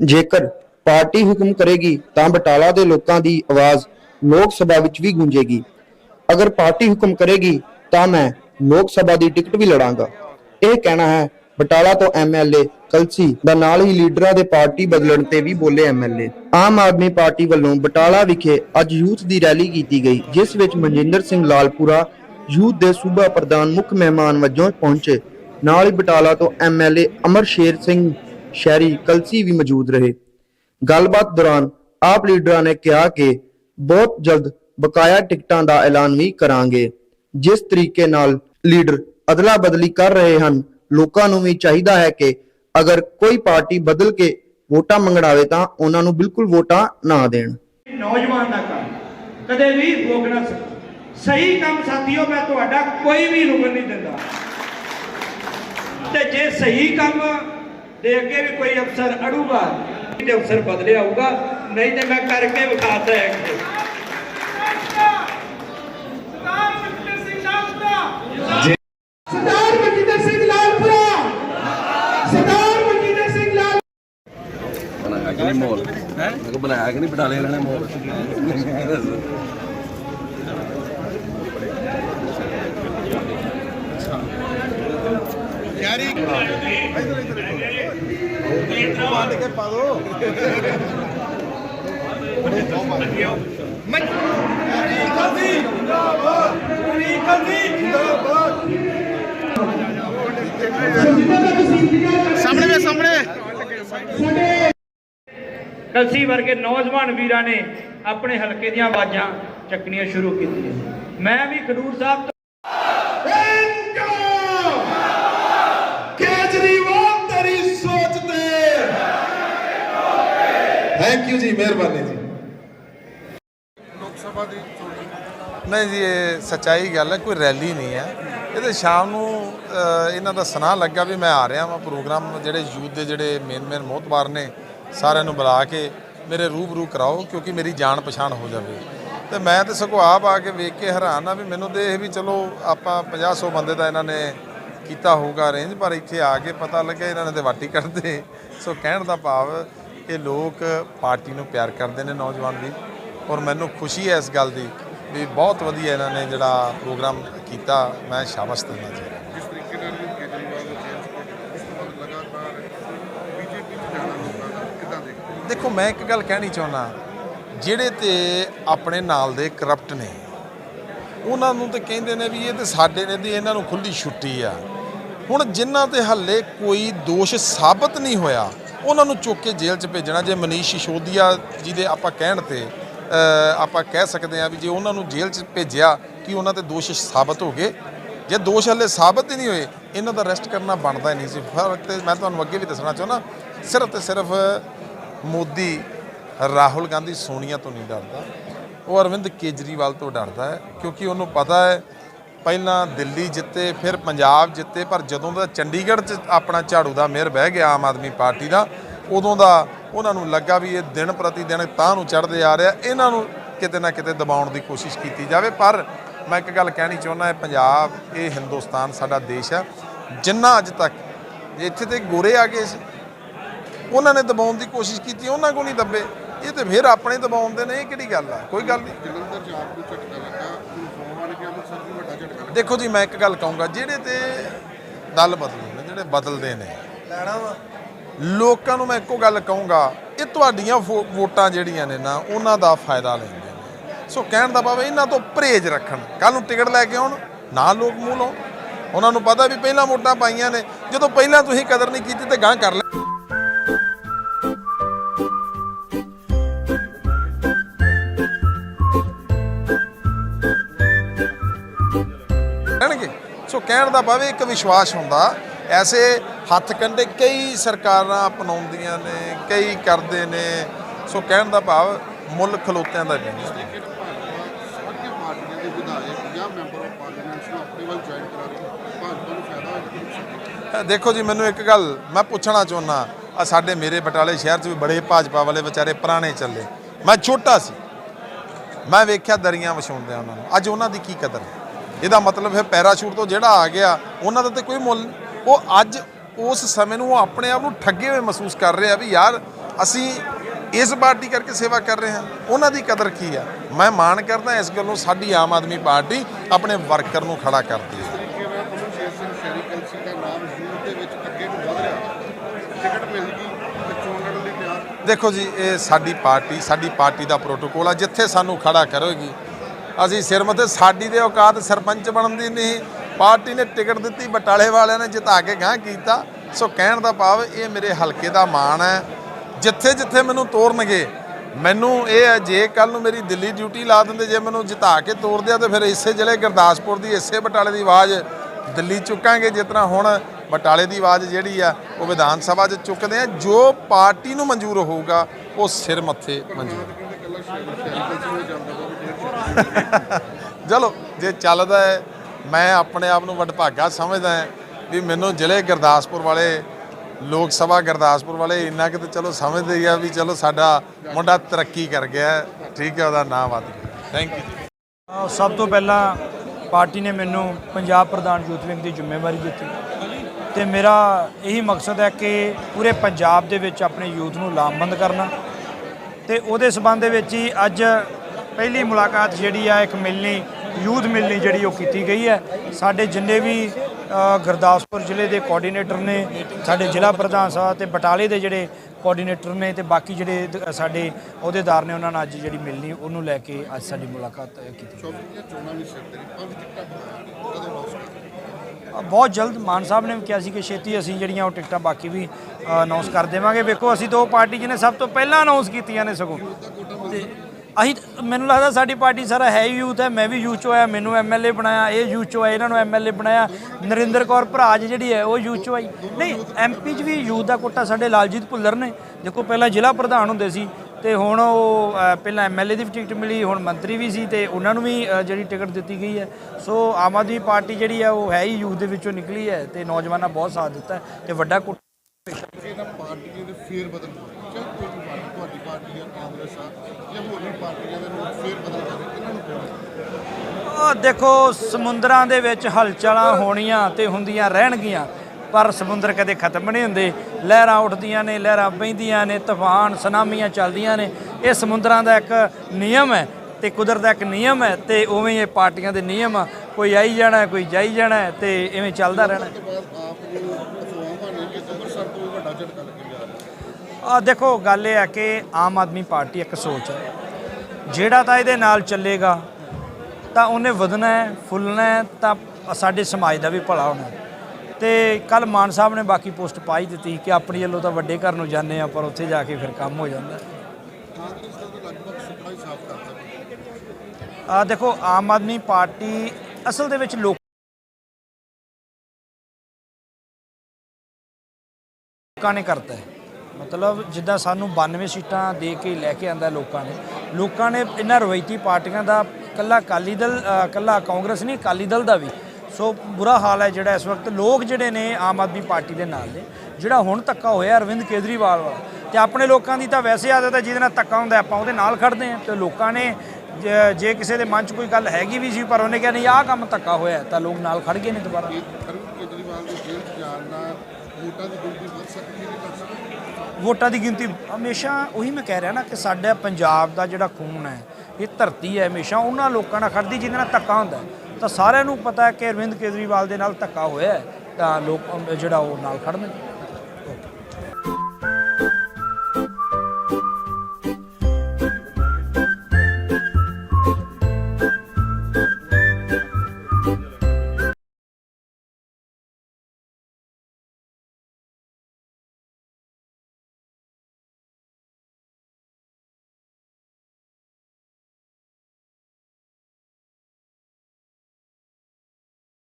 ਜੇਕਰ ਪਾਰਟੀ ਹੁਕਮ ਕਰੇਗੀ ਤਾਂ ਬਟਾਲਾ ਦੇ ਲੋਕਾਂ ਦੀ ਆਵਾਜ਼ ਲੋਕ ਸਭਾ ਵਿੱਚ ਵੀ ਗੂੰਜੇਗੀ। ਅਗਰ ਪਾਰਟੀ ਹੁਕਮ ਕਰੇਗੀ ਤਾਂ ਮੈਂ ਲੋਕ ਸਭਾ ਦੀ ਟਿਕਟ ਵੀ ਲੜਾਂਗਾ। ਇਹ ਕਹਿਣਾ ਹੈ, ਬਟਾਲਾ ਤੋਂ ਐਮਐਲਏ ਕਲਸੀ ਦਾ ਨਾਲ ਹੀ ਲੀਡਰਾਂ ਦੇ ਪਾਰਟੀ ਬਦਲਣ ਤੇ ਵੀ ਬੋਲੇ ਐਮਐਲਏ ਆਮ ਆਦਮੀ ਪਾਰਟੀ ਵੱਲੋਂ ਬਟਾਲਾ ਵਿਖੇ ਅੱਜ ਯੂਥ ਦੀ ਰੈਲੀ ਕੀਤੀ ਗਈ, ਜਿਸ ਵਿੱਚ ਮਨਜਿੰਦਰ ਸਿੰਘ ਲਾਲਪੁਰਾ ਯੂਥ ਦੇ ਸੂਬਾ ਪ੍ਰਧਾਨ ਮੁੱਖ ਮਹਿਮਾਨ ਵਜੋਂ ਪਹੁੰਚੇ। ਨਾਲ ਹੀ ਬਟਾਲਾ ਤੋਂ ਐਮਐਲਏ ਅਮਰ ਸ਼ੇਰ ਸਿੰਘ ਸ਼ਹਿਰੀ ਕਲਸੀ ਵੀ ਮੌਜੂਦ ਰਹੇ। ਗੱਲਬਾਤ ਦੌਰਾਨ ਆਪ ਲੀਡਰਾਂ ਨੇ ਕਿਹਾ ਕਿ ਬਹੁਤ ਜਲਦ ਬਕਾਇਆ ਟਿਕਟਾਂ ਦਾ ਐਲਾਨ ਵੀ ਕਰਾਂਗੇ। ਜਿਸ ਤਰੀਕੇ ਨਾਲ ਲੀਡਰ ਅਦਲਾ ਬਦਲੀ ਕਰ ਰਹੇ ਹਨ, ਲੋਕਾਂ ਨੂੰ ਵੀ ਚਾਹੀਦਾ ਹੈ ਕਿ ਅਗਰ ਕੋਈ ਪਾਰਟੀ ਬਦਲ ਕੇ ਵੋਟਾਂ ਮੰਗਣਾਵੇ ਤਾਂ ਉਹਨਾਂ ਨੂੰ ਬਿਲਕੁਲ ਵੋਟਾਂ ਨਾ ਦੇਣ। ਨੌਜਵਾਨ ਦਾ ਕੰਮ। ਕਦੇ ਵੀ ਰੋਕਣਾ ਸਹੀ ਕੰਮ ਸਾਥੀਓ, ਮੈਂ ਤੁਹਾਡਾ ਕੋਈ ਵੀ ਰੁਕਣ ਨਹੀਂ ਦਿੰਦਾ। ਤੇ ਜੇ ਸਹੀ ਕੰਮ ਦੇ ਕੇ ਵੀ ਕੋਈ ਅਫਸਰ ਅੜੂਗਾ ਤੇ ਅਫਸਰ ਬਦਲੇ ਆਊਗਾ ਨਹੀਂ ਤੇ ਮੈਂ ਕਰਕੇ ਵਿਖਾਤਾ ਹੈ ਕਿ ਸਰਦਾਰ ਮਨਜਿੰਦਰ ਸਿੰਘ ਲਾਲਪੁਰਾ। ਸਰਦਾਰ ਮਨਜਿੰਦਰ ਸਿੰਘ ਲਾਲ ਬਣਾਇਆ ਕਿ ਨਹੀਂ ਮੋਲ? ਹੈ? ਮੈਂ ਕਿ ਸਾਹਮਣੇ ਵੇ ਸਾਹਮਣੇ। ਕਲਸੀ ਵਰਗੇ ਨੌਜਵਾਨ ਵੀਰਾਂ ਨੇ ਆਪਣੇ ਹਲਕੇ ਦੀਆਂ ਆਵਾਜ਼ਾਂ ਚੱਕਣੀਆਂ ਸ਼ੁਰੂ ਕੀਤੀਆਂ। ਮੈਂ ਵੀ ਖਡੂਰ ਸਾਹਿਬ ਥੈਂਕ ਯੂ ਜੀ ਮਿਹਰਬਾਨੀ ਜੀ? ਨਹੀਂ ਜੀ ਇਹ ਸੱਚਾਈ ਗੱਲ ਹੈ ਕੋਈ ਰੈਲੀ ਨਹੀਂ ਹੈ। ਇਹਦੇ ਸ਼ਾਮ ਨੂੰ ਇਹਨਾਂ ਦਾ ਸੁਨਾਹ ਲੱਗਾ ਵੀ ਮੈਂ ਆ ਰਿਹਾ ਵਾਂ ਪ੍ਰੋਗਰਾਮ ਜਿਹੜੇ ਯੂਥ ਦੇ ਜਿਹੜੇ ਮੇਨ ਮੇਨ ਮੋਹਤਬਾਰ ਨੇ ਸਾਰਿਆਂ ਨੂੰ ਬੁਲਾ ਕੇ ਮੇਰੇ ਰੂਬਰੂ ਕਰਾਓ ਕਿਉਂਕਿ ਮੇਰੀ ਜਾਣ ਪਛਾਣ ਹੋ ਜਾਵੇ। ਤੇ ਮੈਂ ਤੇ ਸਗੋਂ ਆਪ ਆ ਕੇ ਵੇਖ ਕੇ ਹੈਰਾਨ ਆ ਵੀ ਮੈਨੂੰ ਤੇ ਇਹ ਵੀ ਚਲੋ ਆਪਾਂ 50 100 ਬੰਦੇ ਦਾ ਇਹਨਾਂ ਨੇ ਕੀਤਾ ਹੋਊਗਾ ਅਰੇਂਜ ਪਰ ਇੱਥੇ ਆ ਕੇ ਪਤਾ ਲੱਗਾ ਇਹਨਾਂ ਨੇ ਤੇ ਵਾਟੀ ਕੱਢਦੇ ਸੋ ਕਹਿਣ ਦਾ ਭਾਵ ਕਿ ਲੋਕ ਪਾਰਟੀ ਨੂੰ ਪਿਆਰ ਕਰਦੇ ਨੇ ਨੌਜਵਾਨ ਵੀ ਔਰ ਮੈਨੂੰ ਖੁਸ਼ੀ ਹੈ ਇਸ ਗੱਲ ਦੀ ਵੀ ਬਹੁਤ ਵਧੀਆ ਇਹਨਾਂ ਨੇ ਜਿਹੜਾ ਪ੍ਰੋਗਰਾਮ ਕੀਤਾ। ਮੈਂ ਸ਼ਾਬਾਸ਼ ਦਿੰਦਾ ਜੀ। ਜਿਸ ਤਰੀਕੇ ਨਾਲ ਵੀ ਕੇਜਰੀਵਾਲ ਨੂੰ ਚੇਂਜ ਕੀਤਾ ਉਸ ਤੋਂ ਬਾਅਦ ਲਗਾਤਾਰ ਬੀਜੇਪੀ ਚ ਜਾਣਾ ਲੋਕਾਂ ਦਾ ਕਿੱਦਾਂ ਦੇਖਦੇ ਹੋ? ਦੇਖੋ ਮੈਂ ਇੱਕ ਗੱਲ ਕਹਿਣੀ ਚਾਹੁੰਦਾ ਜਿਹੜੇ ਤੇ ਆਪਣੇ ਨਾਲ ਦੇ ਕਰਪਟ ਨੇ ਉਹਨਾਂ ਨੂੰ ਤੇ ਕਹਿੰਦੇ ਨੇ ਵੀ ਇਹ ਤੇ ਸਾਡੇ ਨੇ ਦੀ ਇਹਨਾਂ ਨੂੰ ਖੁੱਲੀ ਛੁੱਟੀ ਆ। ਹੁਣ ਜਿਨ੍ਹਾਂ ਤੇ ਹੱਲੇ ਕੋਈ ਦੋਸ਼ ਸਾਬਤ ਨਹੀਂ ਹੋਇਆ ਉਹਨਾਂ ਨੂੰ ਚੁੱਕ ਕੇ ਜੇਲ੍ਹ 'ਚ ਭੇਜਣਾ ਜੇ ਮਨੀਸ਼ ਸਿਸੋਦੀਆ ਜੀ ਦੇ ਆਪਾਂ ਕਹਿਣ ਤੇ ਆਪਾਂ ਕਹਿ ਸਕਦੇ ਆ ਵੀ ਜੇ ਉਹਨਾਂ ਨੂੰ ਜੇਲ੍ਹ 'ਚ ਭੇਜਿਆ ਕਿ ਉਹਨਾਂ ਤੇ ਦੋਸ਼ ਸਾਬਤ ਹੋ ਗਏ। ਜੇ ਦੋਸ਼ ਹੱਲੇ ਸਾਬਤ ਹੀ ਨਹੀਂ ਹੋਏ, ਇਹਨਾਂ ਦਾ ਅਰੈਸਟ ਕਰਨਾ ਬਣਦਾ ਹੀ ਨਹੀਂ ਸੀ। ਫ਼ਰਕ ਤੇ ਮੈਂ ਤੁਹਾਨੂੰ ਅੱਗੇ ਵੀ ਦੱਸਣਾ ਚਾਹੁੰਦਾ, ਸਿਰਫ ਤੇ ਸਿਰਫ ਮੋਦੀ, ਰਾਹੁਲ ਗਾਂਧੀ ਸੋਨੀਆ ਤੋਂ ਨਹੀਂ ਡਰਦਾ। ਉਹ ਅਰਵਿੰਦ ਕੇਜਰੀਵਾਲ ਤੋਂ ਡਰਦਾ ਹੈ, ਕਿਉਂਕਿ ਉਹਨੂੰ ਪਤਾ ਹੈ ਪਹਿਲਾਂ ਦਿੱਲੀ ਜਿੱਤੇ, ਫਿਰ ਪੰਜਾਬ ਜਿੱਤੇ, ਪਰ ਜਦੋਂ ਦਾ ਚੰਡੀਗੜ੍ਹ 'ਚ ਆਪਣਾ ਝਾੜੂ ਦਾ ਮੇਅਰ ਬਹਿ ਗਿਆ ਆਮ ਆਦਮੀ ਪਾਰਟੀ ਦਾ, ਉਦੋਂ ਦਾ ਉਹਨਾਂ ਨੂੰ ਲੱਗਾ ਵੀ ਇਹ ਦਿਨ ਪ੍ਰਤੀ ਦਿਨ ਤਾਂ ਨੂੰ ਚੜ੍ਹਦੇ ਆ ਰਿਹਾ, ਇਹਨਾਂ ਨੂੰ ਕਿਤੇ ਨਾ ਕਿਤੇ ਦਬਾਉਣ ਦੀ ਕੋਸ਼ਿਸ਼ ਕੀਤੀ ਜਾਵੇ। ਪਰ ਮੈਂ ਇੱਕ ਗੱਲ ਕਹਿਣੀ ਚਾਹੁੰਦਾ ਹੈ ਪੰਜਾਬ, ਇਹ ਹਿੰਦੁਸਤਾਨ ਸਾਡਾ ਦੇਸ਼ ਹੈ ਜਿੰਨਾ ਅੱਜ ਤੱਕ ਇੱਥੇ ਤੇ ਗੋਰੇ ਆ ਗਏ ਸੀ, ਉਹਨਾਂ ਨੇ ਦਬਾਉਣ ਦੀ ਕੋਸ਼ਿਸ਼ ਕੀਤੀ, ਉਹਨਾਂ ਕੋਲ ਨਹੀਂ ਦੱਬੇ, ਇਹ ਤੇ ਫਿਰ ਆਪਣੇ ਦਬਾਉਣ ਦੇ ਨੇ, ਇਹ ਕਿਹੜੀ ਗੱਲ ਆ? ਕੋਈ ਗੱਲ ਨਹੀਂ। ਜਲੰਧਰ ਚ ਆਪ ਨੂੰ ਝਟਕਾ ਲੱਗਾ ਸੋਮਵਾਰ ਕਿ ਅੰਮ੍ਰਿਤਸਰ ਵੀ ਦੇਖੋ ਜੀ ਮੈਂ ਇੱਕ ਗੱਲ ਕਹੂੰਗਾ ਜਿਹੜੇ ਤੇ ਦਲ ਬਦਲਦੇ ਨੇ ਜਿਹੜੇ ਬਦਲਦੇ ਨੇ ਲੋਕਾਂ ਨੂੰ ਮੈਂ ਇੱਕੋ ਗੱਲ ਕਹੂੰਗਾ ਇਹ ਤੁਹਾਡੀਆਂ ਵੋ- ਵੋਟਾਂ ਜਿਹੜੀਆਂ ਨੇ ਨਾ ਉਹਨਾਂ ਦਾ ਫਾਇਦਾ ਲੈਂਦੇ ਨੇ। ਸੋ ਕਹਿਣ ਦਾ ਭਾਵ ਇਹਨਾਂ ਤੋਂ ਪਰਹੇਜ਼ ਰੱਖਣ। ਕੱਲ ਨੂੰ ਟਿਕਟ ਲੈ ਕੇ ਆਉਣ ਨਾ ਲੋਕ ਮੂੰਹ ਲਾਉਣ। ਉਹਨਾਂ ਨੂੰ ਪਤਾ ਵੀ ਪਹਿਲਾਂ ਵੋਟਾਂ ਪਾਈਆਂ ਨੇ ਜਦੋਂ ਪਹਿਲਾਂ ਤੁਸੀਂ ਕਦਰ ਨਹੀਂ ਕੀਤੀ ਤੇ ਗਾਂ ਕਰ ਲੈ ਸੋ ਕਹਿਣ ਦਾ ਭਾਵੇਂ ਇੱਕ ਵਿਸ਼ਵਾਸ ਹੁੰਦਾ ਐਸੇ ਹੱਥ ਕੰਡੇ ਕਈ ਸਰਕਾਰਾਂ ਅਪਣਾਉਂਦੀਆਂ ਨੇ ਕਈ ਕਰਦੇ ਨੇ। ਸੋ ਕਹਿਣ ਦਾ ਭਾਵ ਮੁੱਲ ਖਲੋਤਿਆਂ ਦਾ ਨਹੀਂ ਦੇਖੋ ਜੀ ਮੈਨੂੰ ਇੱਕ ਗੱਲ ਮੈਂ ਪੁੱਛਣਾ ਚਾਹੁੰਦਾ ਆ ਸਾਡੇ ਮੇਰੇ ਬਟਾਲੇ ਸ਼ਹਿਰ 'ਚ ਵੀ ਬੜੇ ਭਾਜਪਾ ਵਾਲੇ ਵਿਚਾਰੇ ਪੁਰਾਣੇ ਚੱਲੇ। ਮੈਂ ਛੋਟਾ ਸੀ। ਮੈਂ ਵੇਖਿਆ ਦਰੀਆਂ ਵਿਛਾਉਂਦੇ ਆ ਉਹਨਾਂ ਨੂੰ। ਅੱਜ ਉਹਨਾਂ ਦੀ ਕੀ ਕਦਰ ਹੈ? ਇਹਦਾ ਮਤਲਬ ਹੈ ਪੈਰਾਸ਼ੂਟ ਤੋਂ ਜਿਹੜਾ ਆ ਗਿਆ, ਉਹਨਾਂ ਦਾ ਤੇ ਕੋਈ ਮੁੱਲ ਨਹੀਂ। ਉਹ ਅੱਜ ਉਸ ਸਮੇਂ ਨੂੰ ਉਹ ਆਪਣੇ ਆਪ ਨੂੰ ਠੱਗੇ ਹੋਏ ਮਹਿਸੂਸ ਕਰ ਰਹੇ ਆ ਵੀ ਯਾਰ ਅਸੀਂ ਇਸ ਪਾਰਟੀ ਕਰਕੇ ਸੇਵਾ ਕਰ ਰਹੇ ਹਾਂ, ਉਹਨਾਂ ਦੀ ਕਦਰ ਕੀ ਆ ਮੈਂ ਮਾਣ ਕਰਦਾ ਇਸ ਗੱਲੋਂ ਸਾਡੀ ਆਮ ਆਦਮੀ ਪਾਰਟੀ ਆਪਣੇ ਵਰਕਰ ਨੂੰ ਖੜਾ ਕਰਦੀ ਹੈ ਦੇਖੋ ਜੀ, ਇਹ ਸਾਡੀ ਪਾਰਟੀ ਸਾਡੀ ਪਾਰਟੀ ਦਾ ਪ੍ਰੋਟੋਕੋਲ ਆ, ਜਿੱਥੇ ਸਾਨੂੰ ਖੜਾ ਕਰੋਗੀ ਅਸੀਂ ਸਿਰ ਮੱਥੇ ਸਾਡੀ ਦੇ ਔਕਾਤ ਸਰਪੰਚ ਬਣਨ ਦੀ ਨਹੀਂ। ਪਾਰਟੀ ਨੇ ਟਿਕਟ ਦਿੱਤੀ, ਬਟਾਲੇ ਵਾਲਿਆਂ ਨੇ ਜਿਤਾ ਕੇ ਗਾਂ ਕੀਤਾ। ਸੋ ਕਹਿਣ ਦਾ ਭਾਵ ਇਹ ਮੇਰੇ ਹਲਕੇ ਦਾ ਮਾਣ ਹੈ। ਜਿੱਥੇ ਜਿੱਥੇ ਮੈਨੂੰ ਤੋਰਨਗੇ, ਮੈਨੂੰ ਇਹ ਹੈ, ਜੇ ਕੱਲ ਨੂੰ ਮੇਰੀ ਦਿੱਲੀ ਡਿਊਟੀ ਲਾ ਦਿੰਦੇ, ਜੇ ਮੈਨੂੰ ਜਿਤਾ ਕੇ ਤੋਰ ਦਿਆ, ਤੇ ਫਿਰ ਇਸੇ ਜ਼ਿਲ੍ਹੇ ਗੁਰਦਾਸਪੁਰ ਦੀ, ਇਸੇ ਬਟਾਲੇ ਦੀ ਆਵਾਜ਼ ਦਿੱਲੀ ਚੁੱਕਾਂਗੇ ਜਿਸ ਤਰ੍ਹਾਂ ਹੁਣ ਬਟਾਲੇ ਦੀ ਆਵਾਜ਼ ਜਿਹੜੀ ਆ, ਉਹ ਵਿਧਾਨ ਸਭਾ 'ਚ ਚੁੱਕਦੇ ਆ। ਜੋ ਪਾਰਟੀ ਨੂੰ ਮਨਜ਼ੂਰ ਹੋਊਗਾ, ਉਹ ਸਿਰ ਮੱਥੇ ਮਨਜ਼ੂਰ। ਚਲੋ, ਜੇ ਚੱਲਦਾ ਹੈ, ਮੈਂ ਆਪਣੇ ਆਪ ਨੂੰ ਵਡਭਾਗਾ ਸਮਝਦਾ ਹਾਂ ਵੀ ਮੈਨੂੰ ਜ਼ਿਲ੍ਹੇ ਗੁਰਦਾਸਪੁਰ ਵਾਲੇ, ਲੋਕ ਸਭਾ ਗੁਰਦਾਸਪੁਰ ਵਾਲੇ ਇੰਨਾ ਕਿ ਤੇ ਚਲੋ ਸਮਝਦੇ ਹੀ ਆ ਵੀ ਚਲੋ ਸਾਡਾ ਮੁੰਡਾ ਤਰੱਕੀ ਕਰ ਗਿਆ ਠੀਕ ਹੈ, ਉਹਦਾ ਨਾਮ ਵੱਧ ਗਿਆ। ਥੈਂਕ ਯੂ ਸਭ ਤੋਂ ਪਹਿਲਾਂ ਪਾਰਟੀ ਨੇ ਮੈਨੂੰ ਪੰਜਾਬ ਪ੍ਰਧਾਨ ਯੂਥ ਵਿੰਗ ਦੀ ਜ਼ਿੰਮੇਵਾਰੀ ਦਿੱਤੀ। ਤੇ ਮੇਰਾ ਇਹੀ ਮਕਸਦ ਹੈ ਕਿ ਪੂਰੇ ਪੰਜਾਬ ਦੇ ਵਿੱਚ ਆਪਣੇ ਯੂਥ ਨੂੰ ਲਾਮਬੰਦ ਕਰਨਾ। ਤੇ ਉਹਦੇ ਸਬੰਧ ਦੇ ਵਿੱਚ ਹੀ ਅੱਜ ਪਹਿਲੀ ਮੁਲਾਕਾਤ ਜਿਹੜੀ ਆ ਇੱਕ ਮਿਲਣੀ ਯੂਥ ਮਿਲਣੀ ਜਿਹੜੀ ਉਹ ਕੀਤੀ ਗਈ ਹੈ। ਸਾਡੇ ਜਿੰਨੇ ਵੀ ਗੁਰਦਾਸਪੁਰ ਜ਼ਿਲ੍ਹੇ ਦੇ ਕੋਆਰਡੀਨੇਟਰ ਨੇ ਸਾਡੇ ਜ਼ਿਲ੍ਹਾ ਪ੍ਰਧਾਨ ਸਾਹਿਬ ਤੇ ਬਟਾਲੇ ਦੇ ਜਿਹੜੇ ਕੋਆਰਡੀਨੇਟਰ ਨੇ ਤੇ ਬਾਕੀ ਜਿਹੜੇ ਸਾਡੇ ਅਹੁਦੇਦਾਰ ਨੇ ਉਹਨਾਂ ਨਾਲ ਅੱਜ ਜਿਹੜੀ ਮਿਲਣੀ ਉਹਨੂੰ ਲੈ ਕੇ ਅੱਜ ਸਾਡੀ ਮੁਲਾਕਾਤ ਕੀਤੀ ਬਹੁਤ ਜਲਦ ਮਾਨ ਸਾਹਿਬ ਨੇ ਵੀ ਕਿਹਾ ਸੀ ਕਿ ਛੇਤੀ ਅਸੀਂ ਜਿਹੜੀਆਂ ਉਹ ਟਿਕਟਾਂ ਬਾਕੀ ਵੀ ਅਨਾਉਂਸ ਕਰ ਦੇਵਾਂਗੇ। ਵੇਖੋ ਅਸੀਂ ਦੋ ਪਾਰਟੀ ਜਿਹਨੇ ਸਭ ਤੋਂ ਪਹਿਲਾਂ ਅਨਾਉਂਸ ਕੀਤੀਆਂ ਨੇ ਸਗੋਂ। ਅਸੀਂ ਮੈਨੂੰ ਲੱਗਦਾ ਸਾਡੀ ਪਾਰਟੀ ਸਾਰਾ ਹੈ ਹੀ ਯੂਥ ਹੈ ਮੈਂ ਵੀ ਯੂਥ ਚੋਂ ਆਇਆ ਮੈਨੂੰ ਐਮਐਲਏ ਬਣਾਇਆ ਇਹ ਯੂਥ ਚੋਂ ਆਇਆ ਇਹਨਾਂ ਨੂੰ ਐਮਐਲਏ ਬਣਾਇਆ। ਨਰਿੰਦਰ ਕੌਰ ਭਰਾਜ ਜਿਹੜੀ ਹੈ ਉਹ ਯੂਥ ਚੋਂ ਆਈ। ਨਹੀਂ ਐਮਪੀ 'ਚ ਵੀ ਯੂਥ ਦਾ ਕੋਟਾ ਸਾਡੇ ਲਾਲਜੀਤ ਭੁੱਲਰ ਨੇ। ਦੇਖੋ ਪਹਿਲਾਂ ਜ਼ਿਲ੍ਹਾ ਪ੍ਰਧਾਨ ਹੁੰਦੇ ਸੀ ਤੇ ਹੁਣ ਉਹ ਅ, ਪਹਿਲਾਂ ਐਮਐਲਏ ਦੀ ਵੀ ਟਿਕਟ ਮਿਲੀ ਹੁਣ ਮੰਤਰੀ ਵੀ ਸੀ ਤੇ ਉਹਨਾਂ ਨੂੰ ਵੀ ਜਿਹੜੀ ਟਿਕਟ ਦਿੱਤੀ ਗਈ ਹੈ। ਸੋ ਆਮ ਆਦਮੀ ਪਾਰਟੀ ਜਿਹੜੀ ਹੈ ਉਹ ਹੈ ਹੀ ਯੂਥ ਦੇ ਵਿੱਚੋਂ ਨਿਕਲੀ ਹੈ ਤੇ ਨੌਜਵਾਨਾਂ ਬਹੁਤ ਸਾਥ ਦਿੱਤਾ ਹੈ ਤੇ ਵੱਡਾ ਕੋਟਾ ਕਿ ਦੇ ਫੇਰ ਬਦਲ ਤੁਹਾਡੀ ਪਾਰਟੀ ਆ ਕਾਂਗਰਸ ਆ ਪਾਰਟੀਆਂ ਦੇ ਲੋਕ ਫੇਰ ਬਦਲ ਕਰ ਰਹੇ ਇਹਨਾਂ ਨੂੰ ਕਹੋ ਉਹ ਦੇਖੋ ਸਮੁੰਦਰਾਂ ਦੇ ਵਿੱਚ ਹਲਚਲਾਂ ਹੋਣੀਆਂ ਤੇ ਹੁੰਦੀਆਂ ਰਹਿਣਗੀਆਂ ਪਰ ਸਮੁੰਦਰ ਕਦੇ ਖਤਮ ਨਹੀਂ ਹੁੰਦੇ। ਲਹਿਰਾਂ ਉੱਠਦੀਆਂ ਨੇ ਲਹਿਰਾਂ ਬਹਿੰਦੀਆਂ ਨੇ ਤੂਫਾਨ ਸੁਨਾਮੀਆਂ ਚੱਲਦੀਆਂ ਨੇ। ਇਹ ਸਮੁੰਦਰਾਂ ਦਾ ਇੱਕ ਨਿਯਮ ਹੈ ਤੇ ਕੁਦਰਤ ਦਾ ਇੱਕ ਨਿਯਮ ਹੈ ਤੇ ਉਵੇਂ ਇਹ ਪਾਰਟੀਆਂ ਦੇ ਨਿਯਮ ਆ। ਕੋਈ ਆਈ ਜਾਣਾ ਕੋਈ ਜਾਈ ਜਾਣਾ ਤੇ ਇਵੇਂ ਚੱਲਦਾ ਰਹਿਣਾ। ਆ ਦੇਖੋ ਗੱਲ ਇਹ ਹੈ ਕਿ ਆਮ ਆਦਮੀ ਪਾਰਟੀ ਇੱਕ ਸੋਚ ਹੈ। ਜਿਹੜਾ ਤਾਂ ਇਹਦੇ ਨਾਲ ਚੱਲੇਗਾ, ਤਾਂ ਉਹਨੇ ਵਧਣਾ ਹੈ, ਫੁੱਲਣਾ ਹੈ, ਤਾਂ ਸਾਡੇ ਸਮਾਜ ਦਾ ਵੀ ਭਲਾ ਹੋਣਾ ਹੈ। ਤੇ ਕੱਲ ਮਾਨ ਸਾਹਿਬ ਨੇ ਬਾਕੀ ਪੋਸਟ ਪਾਈ ਦਿੱਤੀ ਕਿ ਆਪਣੀ ਵੱਲੋਂ ਤਾਂ ਵੱਡੇ ਘਰ ਨੂੰ ਜਾਂਦੇ ਆ ਪਰ ਉੱਥੇ ਜਾ ਕੇ ਫਿਰ ਕੰਮ ਹੋ ਜਾਂਦਾ ਆ ਦੇਖੋ, ਆਮ ਆਦਮੀ ਪਾਰਟੀ ਅਸਲ ਦੇ ਵਿੱਚ ਲੋਕ ਲੋਕਾਂ ਨੇ ਕਰਤਾ ਹੈ ਮਤਲਬ ਜਿੱਦਾਂ ਸਾਨੂੰ 92 ਸੀਟਾਂ ਦੇ ਕੇ ਲੈ ਕੇ ਆਂਦਾ ਲੋਕਾਂ ਨੇ। ਲੋਕਾਂ ਨੇ ਇਹਨਾਂ ਰਵਾਇਤੀ ਪਾਰਟੀਆਂ ਦਾ ਕੱਲਾ ਅਕਾਲੀ ਦਲ ਅ, ਕੱਲਾ ਕਾਂਗਰਸ ਨਹੀਂ ਅਕਾਲੀ ਦਲ ਦਾ ਵੀ। ਸੋ ਬੁਰਾ ਹਾਲ ਹੈ ਜਿਹੜਾ ਇਸ ਵਕਤ। ਲੋਕ ਜਿਹੜੇ ਨੇ ਆਮ ਆਦਮੀ ਪਾਰਟੀ ਦੇ ਨਾਲ ਨੇ ਜਿਹੜਾ ਹੁਣ ਧੱਕਾ ਹੋਇਆ ਅਰਵਿੰਦ ਕੇਜਰੀਵਾਲ ਵਾਲਾ। ਤੇ ਆਪਣੇ ਲੋਕਾਂ ਦੀ ਤਾਂ ਵੈਸੇ ਆਦਤ ਹੈ ਜਿਹਦੇ ਨਾਲ ਧੱਕਾ ਹੁੰਦਾ ਆਪਾਂ ਉਹਦੇ ਨਾਲ ਖੜਦੇ ਹਾਂ। ਤੇ ਲੋਕਾਂ ਨੇ ਜੇ- ਕਿਸੇ ਦੇ ਮਨ 'ਚ ਕੋਈ ਗੱਲ ਹੈਗੀ ਵੀ ਸੀ ਪਰ ਉਹਨੇ ਕਿਹਾ ਨਹੀਂ ਆਹ ਕੰਮ ਧੱਕਾ ਹੋਇਆ ਤਾਂ ਲੋਕ ਨਾਲ ਖੜ ਗਏ ਨੇ ਦੁਬਾਰਾ। ਅਰਵਿੰਦ ਕੇਜਰੀਵਾਲ ਦੇ ਜੇਲ੍ਹ ਜਾਣ ਨਾਲ ਵੋਟਾਂ ਦੀ ਗਿਣਤੀ ਵੱਧ ਸਕਦੀ ਹੈ? ਵੋਟਾਂ ਦੀ ਗਿਣਤੀ ਹਮੇਸ਼ਾ ਉਹੀ ਮੈਂ ਕਹਿ ਰਿਹਾ ਨਾ ਕਿ ਸਾਡਾ ਪੰਜਾਬ ਦਾ ਜਿਹੜਾ ਖੂਨ ਹੈ, ਇਹ ਧਰਤੀ ਹੈ ਹਮੇਸ਼ਾ, ਉਹਨਾਂ ਲੋਕਾਂ ਨਾਲ ਖੜਦੀ ਜਿਹਦੇ ਨਾਲ ਧੱਕਾ ਹੁੰਦਾ ਤਾਂ ਸਾਰਿਆਂ ਨੂੰ ਪਤਾ ਹੈ ਕਿ ਅਰਵਿੰਦ ਕੇਜਰੀਵਾਲ ਦੇ ਨਾਲ ਧੱਕਾ ਹੋਇਆ ਤਾਂ ਲੋਕ ਜਿਹੜਾ ਉਹ ਨਾਲ ਖੜਨਗੇ